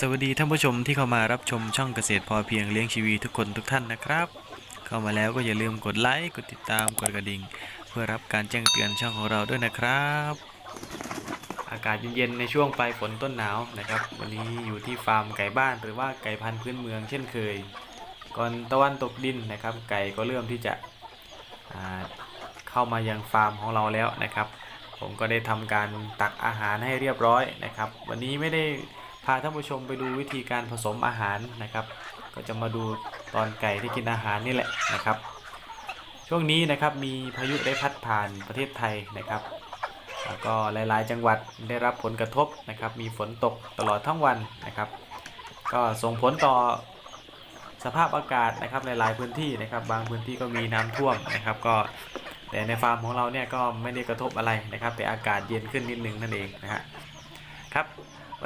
สวัสดีท่านผู้ชมที่เข้ามารับชมช่องเกษตรพอเพียงเลี้ยงชีวีทุกคนทุกท่านนะครับ เข้ามาแล้วก็อย่าลืมกดไลค์กดติดตามกดกระดิ่ง เพื่อรับการแจ้งเตือนช่องของเราด้วยนะครับ อากาศเย็นๆในช่วงปลายฝนต้นหนาวนะครับ วันนี้อยู่ที่ฟาร์มไก่บ้านหรือว่าไก่พันธุ์พื้นเมืองเช่นเคย ก่อนตะวันตกดินนะครับ ไก่ก็เริ่มที่จะเข้ามายังฟาร์มของเราแล้วนะครับ ผมก็ได้ทำการตักอาหารให้เรียบร้อยนะครับ วันนี้ไม่ได้ พาท่านผู้ชมไปดูวิธีการผสมอาหารนะครับ ก็จะมาดูตอนไก่ที่กินอาหารนี่แหละนะครับ ช่วงนี้นะครับมีพายุได้พัดผ่านประเทศไทยนะครับแล้วก็หลาย ๆ จังหวัดได้รับผลกระทบนะครับ มีฝนตกตลอดทั้งวันนะครับ ก็ส่งผลต่อสภาพอากาศนะครับหลาย ๆ พื้นที่นะครับ บางพื้นที่ก็มีน้ำท่วมนะครับ ก็แต่ในฟาร์มของเราเนี่ยก็ไม่ได้กระทบอะไรนะครับ แต่อากาศเย็นขึ้นนิดนึงนั่นเองนะฮะครับ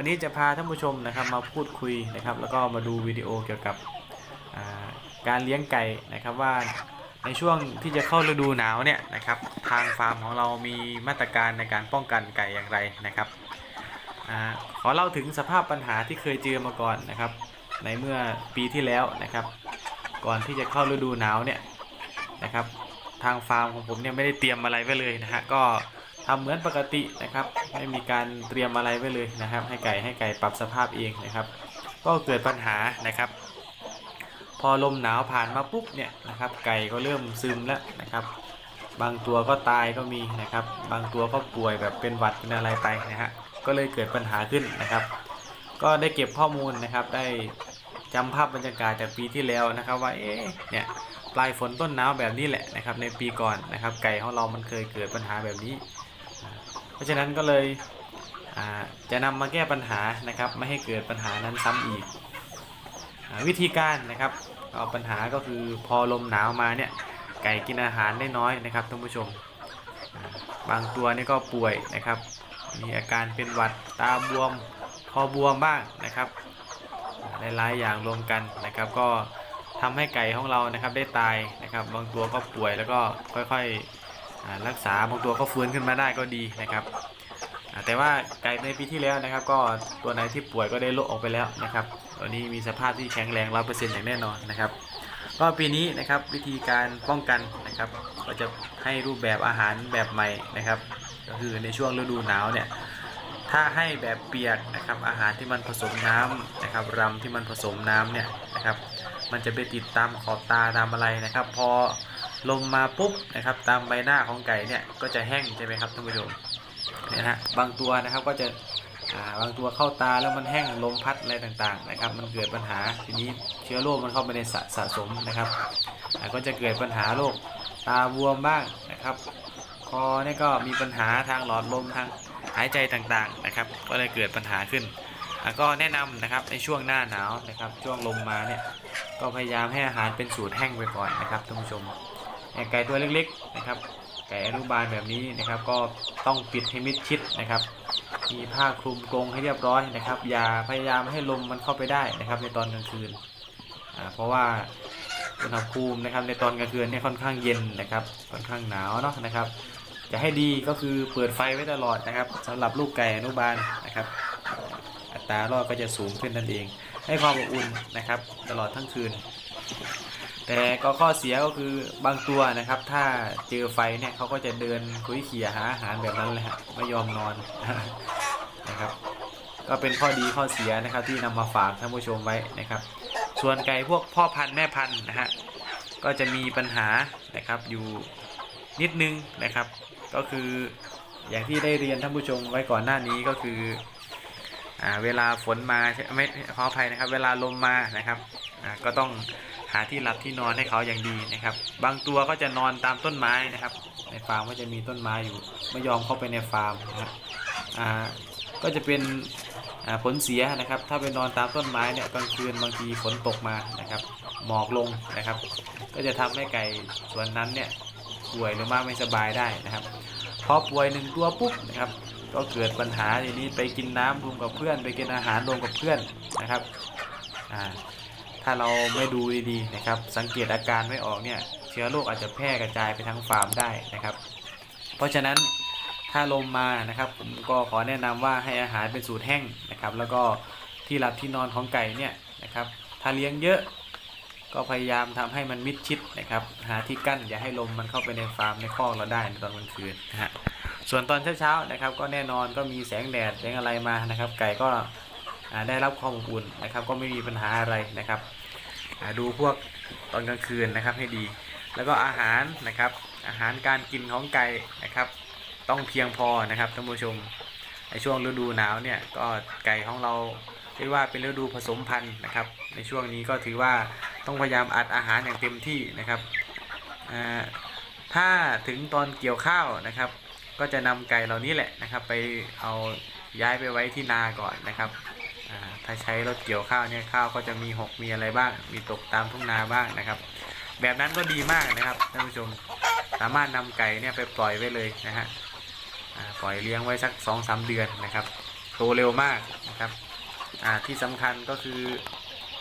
วันนี้จะพาท่านผู้ชมนะครับมาพูดคุยนะครับ แล้วก็มาดูวิดีโอเกี่ยวกับการเลี้ยงไก่นะครับว่าในช่วงที่จะเข้าฤดูหนาวเนี่ยนะครับ ทางฟาร์มของเรามีมาตรการในการป้องกันไก่อย่างไรนะครับอขอเล่าถึงสภาพปัญหาที่เคยเจอมาก่อนนะครับ ในเมื่อปีที่แล้วนะครับ ก่อนที่จะเข้าฤดูหนาวเนี่ยนะครับ ทางฟาร์มของผมเนี่ยไม่ได้เตรียมอะไรไว้เลยนะฮะก็ ทำเหมือนปกตินะครับ ไม่มีการเตรียมอะไรไว้เลยนะครับ ให้ไก่ให้ไก่ปรับสภาพเองนะครับ ก็เกิดปัญหานะครับ พอลมหนาวผ่านมาปุ๊บเนี่ยนะครับ ไก่ก็เริ่มซึมแล้วนะครับ บางตัวก็ตายก็มีนะครับ บางตัวก็ป่วยแบบเป็นหวัดเป็นอะไรไปนะฮะก็เลยเกิดปัญหาขึ้นนะครับ ก็ได้เก็บข้อมูลนะครับได้จำภาพบรรยากาศจากปีที่แล้วนะครับว่าเอ๊ะเนี่ยปลายฝนต้นหนาวแบบนี้แหละนะครับในปีก่อนนะครับ ไก่ของเรามันเคยเกิดปัญหาแบบนี้ ราะฉะนั้นก็เลยจะนำมาแก้ปัญหานะครับ ไม่ให้เกิดปัญหานั้นซ้ำอีกอวิธีการนะครับเอาปัญหาก็คือพอลมหนาวมาเนี่ยไก่กินอาหารได้น้อยนะครับท่านผู้ชม บางตัวนี่ก็ป่วยนะครับ มีอาการเป็นหวัดตาบวมคอบวมบ้างนะครับหลายๆอย่างรวมกันนะครับ ก็ทำให้ไก่ของเรานะครับได้ตายนะครับ บางตัวก็ป่วยแล้วก็ค่อยๆอ่า รักษาบางตัวก็ฟื้นขึ้นมาได้ก็ดีนะครับแต่ว่าไก่ในปีที่แล้วนะครับ ก็ตัวไหนที่ป่วยก็ได้ลดออกไปแล้วนะครับตัวนี้มีสภาพที่แข็งแรงร้อยเปอร์เซ็นต์อย่างแน่นอนนะครับก็ปีนี้นะครับวิธีการป้องกันนะครับ ก็จะให้รูปแบบอาหารแบบใหม่นะครับ ก็คือในช่วงฤดูหนาวเนี่ยถ้าให้แบบเปียกนะครับอาหารที่มันผสมน้ำนะครับรำที่มันผสมน้ำเนี่ยนะครับ มันจะไปติดตามขอบตาตามอะไรนะครับ พอ ลมมาปุ๊บนะครับ ตามใบหน้าของไก่เนี่ยก็จะแห้งใช่ไหมครับท่านผู้ชมเนี่ยนะฮะบางตัวนะครับก็จะาบางตัวเข้าตาแล้วมันแห้งลมพัดอะไรต่างๆนะครับ มันเกิดปัญหาทีนี้เชื้อโรคมันเข้าไปในสะสะสมนะครับก็จะเกิดปัญหาโรคตาบวมบ้างนะครับ คอเนี่ยก็มีปัญหาทางหลอดลมทางหายใจต่างๆนะครับ ก็เลยเกิดปัญหาขึ้นก็แนะนำนะครับในช่วงหน้าหนาวนะครับช่วงลมมาเนี่ยก็พยายามให้อาหารเป็นสูตรแห้งไปก่อนนะครับท่านผู้ชม ไก่ตัวเล็กๆนะครับ ไก่อนุบาลแบบนี้นะครับ ก็ต้องปิดให้มิดชิดนะครับ มีผ้าคลุมกรงให้เรียบร้อยนะครับ อย่าพยายามให้ลมมันเข้าไปได้นะครับ ในตอนกลางคืน เพราะว่าอุณหภูมินะครับในตอนกลางคืนเนี่ยค่อนข้างเย็นนะครับ ค่อนข้างหนาวเนาะนะครับ จะให้ดีก็คือเปิดไฟไว้ตลอดนะครับสำหรับลูกไก่อนุบาลนะครับ อัตรารอดก็จะสูงขึ้นนั่นเอง ให้ความอบอุ่นนะครับ ตลอดทั้งคืน แต่ก็ข้อเสียก็คือบางตัวนะครับ ถ้าเจอไฟเนี่ยเขาก็จะเดินคุยเขี่ยหาอาหารแบบนั้นเลยฮะไม่ยอมนอนนะครับ ก็เป็นข้อดีข้อเสียนะครับ ที่นำมาฝากท่านผู้ชมไว้นะครับ ส่วนไก่พวกพ่อพันธุ์แม่พันธุ์นะฮะก็จะมีปัญหานะครับอยู่นิดนึงนะครับ ก็คืออย่างที่ได้เรียนท่านผู้ชมไว้ก่อนหน้านี้ก็คือเวลาฝนมาไม่ขออภัยนะครับ เวลาลมมานะครับก็ต้อง หาที่หลับที่นอนให้เขาอย่างดีนะครับ บางตัวก็จะนอนตามต้นไม้นะครับ ในฟาร์มก็จะมีต้นไม้อยู่ ไม่ยอมเข้าไปในฟาร์มนะครับอ่าก็จะเป็นผลเสียนะครับ ถ้าไปนอนตามต้นไม้เนี่ยกลางคืนบางทีฝนตกมานะครับหมอกลงนะครับ ก็จะทำให้ไก่ส่วนนั้นเนี่ยป่วยหรือว่าไม่สบายได้นะครับพอป่วยหนึ่งตัวปุ๊บนะครับก็เกิดปัญหาทีนี้ไปกินน้ำรวมกับเพื่อน ไปกินอาหารรวมกับเพื่อนนะครับอ่า ถ้าเราไม่ดูดีๆนะครับ สังเกตอาการไม่ออกเนี่ยเชื้อโรคอาจจะแพร่กระจายไปทั้งฟาร์มได้นะครับ เพราะฉะนั้นถ้าลมมานะครับ ผมก็ขอแนะนำว่าให้อาหารเป็นสูตรแห้งนะครับ แล้วก็ที่หลับที่นอนของไก่เนี่ยนะครับ ถ้าเลี้ยงเยอะก็พยายามทำให้มันมิดชิดนะครับ หาที่กั้นอย่าให้ลมมันเข้าไปในฟาร์มในคอกเราได้ในตอนกลางคืนนะฮะส่วนตอนเช้าๆนะครับ ก็แน่นอนก็มีแสงแดดแสงอะไรมานะครับ ไก่ก็ ได้รับความอบอุ่นนะครับ ก็ไม่มีปัญหาอะไรนะครับดูพวกตอนกลางคืนนะครับให้ดี แล้วก็อาหารนะครับ อาหารการกินของไก่นะครับ ต้องเพียงพอนะครับท่านผู้ชมในช่วงฤดูหนาวเนี่ยก็ไก่ของเราเรียกว่าเป็นฤดูผสมพันธุ์นะครับ ในช่วงนี้ก็ถือว่าต้องพยายามอัดอาหารอย่างเต็มที่นะครับถ้าถึงตอนเกี่ยวข้าวนะครับ ก็จะนำไก่เหล่านี้แหละนะครับ ไปเอาย้ายไปไว้ที่นาก่อนนะครับ ถ้าใช้รถเกี่ยวข้าวเนี่ยข้าวก็จะมีหกมีอะไรบ้าง มีตกตามทุ่งนาบ้างนะครับ แบบนั้นก็ดีมากนะครับท่านผู้ชมสามารถนำไก่เนี่ยไปปล่อยไว้เลยนะฮะปล่อยเลี้ยงไว้สัก2องสาเดือนนะครับโตเร็วมากนะครับที่สำคัญก็คือ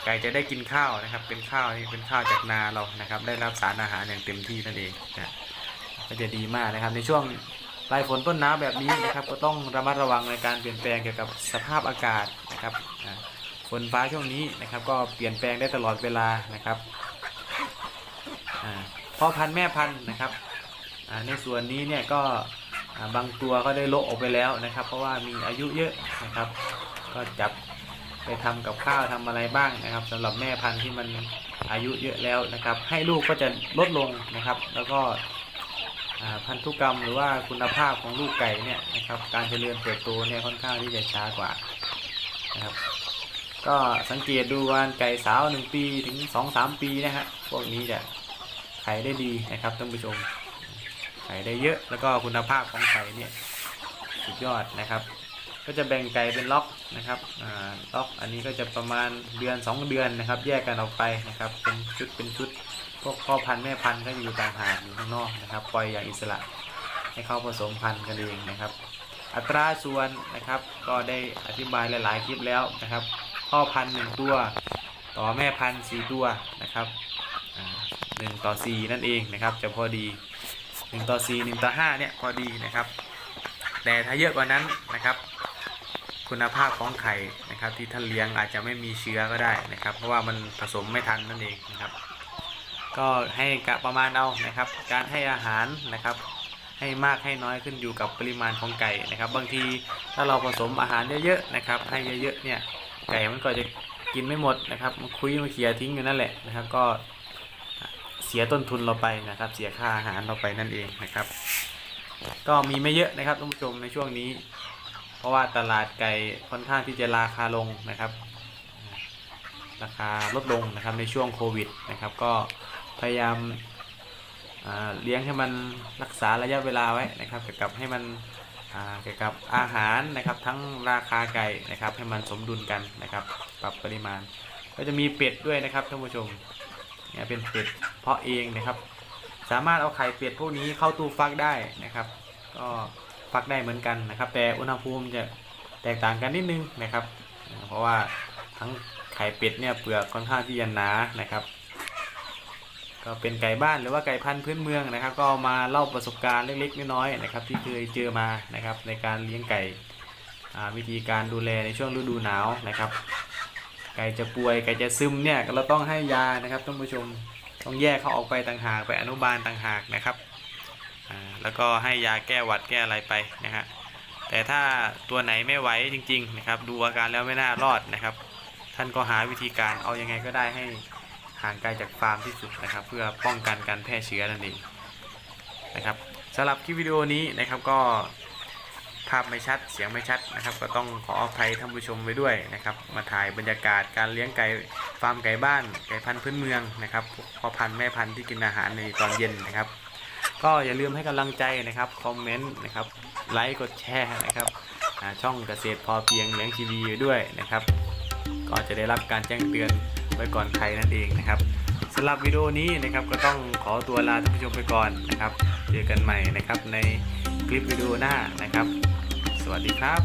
ไก่จะได้กินข้าวนะครับ เป็นข้าวนี่เป็นข้าวจากนาเรานะครับ ได้รับสารอาหารอย่างเต็มที่นั่นเองนะก็จะดีมากนะครับในช่วง ปลายฝนต้นหนาวแบบนี้นะครับ ก็ต้องระมัดระวังในการเปลี่ยนแปลงเกี่ยวกับสภาพอากาศนะครับฝนฟ้าช่วงนี้นะครับก็เปลี่ยนแปลงได้ตลอดเวลานะครับพ่อพันธุ์แม่พันธุ์นะครับในส่วนนี้เนี่ยก็บางตัวก็ได้โละออกไปแล้วนะครับ เพราะว่ามีอายุเยอะนะครับ ก็จับไปทำกับข้าวทำอะไรบ้างนะครับสำหรับแม่พันธุ์ที่มันอายุเยอะแล้วนะครับ ให้ลูกก็จะลดลงนะครับ แล้วก็ พันธุกรรมหรือว่าคุณภาพของลูกไก่เนี่ยนะครับการเจริญเติบโตเนี่ยค่อนข้างที่จะช้ากว่านะครับก็สังเกตดูว่าไก่สาวหนึ่งปีถึงสองสามปีนะฮะพวกนี้จะไขายได้ดีนะครับท่านผู้ชมไขายได้เยอะแล้วก็คุณภาพของไก่เนี่ยสุดยอดนะครับ ก็จะแบ่งไก่เป็นล็อกนะครับล็อกอันนี้ก็จะประมาณเดือน 2 เดือนนะครับ แยกกันออกไปนะครับเป็นชุดเป็นชุด พวกพ่อพันธุ์แม่พันธุ์ก็อยู่ต่างหากอยู่ข้างนอกนะครับ ปล่อยอย่างอิสระให้เข้าผสมพันธุ์กันเองนะครับ อัตราส่วนนะครับก็ได้อธิบายหลาย ๆ คลิปแล้วนะครับ พ่อพันธุ์หนึ่งตัว ต่อแม่พันธุ์สี่ตัวนะครับหนึ่งต่อสี่นั่นเองนะครับ จะพอดีหนึ่งต่อสี่หนึ่งต่อห้าเนี่ยพอดีนะครับ แต่ถ้าเยอะกว่านั้นนะครับ คุณภาพของไข่นะครับ ที่ท่านเลี้ยงอาจจะไม่มีเชื้อก็ได้นะครับ เพราะว่ามันผสมไม่ทันนั่นเองนะครับ ก็ให้กะประมาณเอานะครับ การให้อาหารนะครับ ให้มากให้น้อยขึ้นอยู่กับปริมาณของไก่นะครับ บางทีถ้าเราผสมอาหารเยอะๆนะครับ ให้เยอะๆเนี่ยไก่มันก็จะกินไม่หมดนะครับมันคุยมาเขี่ยทิ้งอยู่นั่นแหละนะครับ ก็เสียต้นทุนเราไปนะครับ เสียค่าอาหารเราไปนั่นเองนะครับ ก็มีไม่เยอะนะครับท่านผู้ชมในช่วงนี้ เพราะว่าตลาดไก่ค่อนข้างที่จะราคาลงนะครับ ราคาลดลงนะครับในช่วงโควิดนะครับ ก็ พยายามาเลี้ยงให้มันรักษาระยะเวลาไว้นะครับเกี่ยวกับให้มันเกี่ยวกับอาหารนะครับทั้งราคาไก่นะครับให้มันสมดุลกันนะครับ ปรับปริมาณ ก็จะมีเป็ดด้วยนะครับท่านผู้ชมเนี่ยเป็นเป็ดเพาะเองนะครับ สามารถเอาไข่เป็ดพวกนี้เข้าตู้ฟักได้นะครับ ก็ฟักได้เหมือนกันนะครับ แต่อุณหภูมิจะแตกต่างกันนิดนึงนะครับ เพราะว่าทั้งไข่เป็ดเนี่ยเปลือกค่อนข้างที่จะหนานะครับ ก็เป็นไก่บ้านหรือว่าไก่พันธุ์พื้นเมืองนะครับ ก็มาเล่าประสบการณ์เล็กๆน้อยๆนะครับ ที่เคยเจอมานะครับ ในการเลี้ยงไก่วิธีการดูแลในช่วงฤดูหนาวนะครับ ไก่จะป่วยไก่จะซึมเนี่ยเราต้องให้ยานะครับท่านผู้ชมต้องแยกเขาออกไปต่างหากไปอนุบาลต่างหากนะครับแล้วก็ให้ยาแก้หวัดแก้อะไรไปนะฮะแต่ถ้าตัวไหนไม่ไหวจริง ๆ นะครับ ดูอาการแล้วไม่น่ารอดนะครับ ท่านก็หาวิธีการเอายังไงก็ได้ให้ ห่างไกลจากฟาร์มที่สุดนะครับ เพื่อป้องกันการแพร่เชื้อนั่นเองนะครับสำหรับคลิปวิดีโอนี้นะครับก็ภาพไม่ชัดเสียงไม่ชัดนะครับ ก็ต้องขออภัยท่านผู้ชมไว้ด้วยนะครับ มาถ่ายบรรยากาศการเลี้ยงไก่ฟาร์มไก่บ้านไก่พันธุ์พื้นเมืองนะครับพ่อพันธุ์แม่พันธุ์ที่กินอาหารในตอนเย็นนะครับ ก็อย่าลืมให้กำลังใจนะครับคอมเมนต์นะครับไลค์กดแชร์นะครับช่องเกษตรพอเพียงเลี้ยงทีวีด้วยนะครับ ก็จะได้รับการแจ้งเตือน ไว้ก่อนใครนั่นเองนะครับสำหรับวิดีโอนี้นะครับก็ต้องขอตัวลาท่านผู้ชมไปก่อนนะครับ เจอกันใหม่นะครับในคลิปวิดีโอหน้านะครับ สวัสดีครับ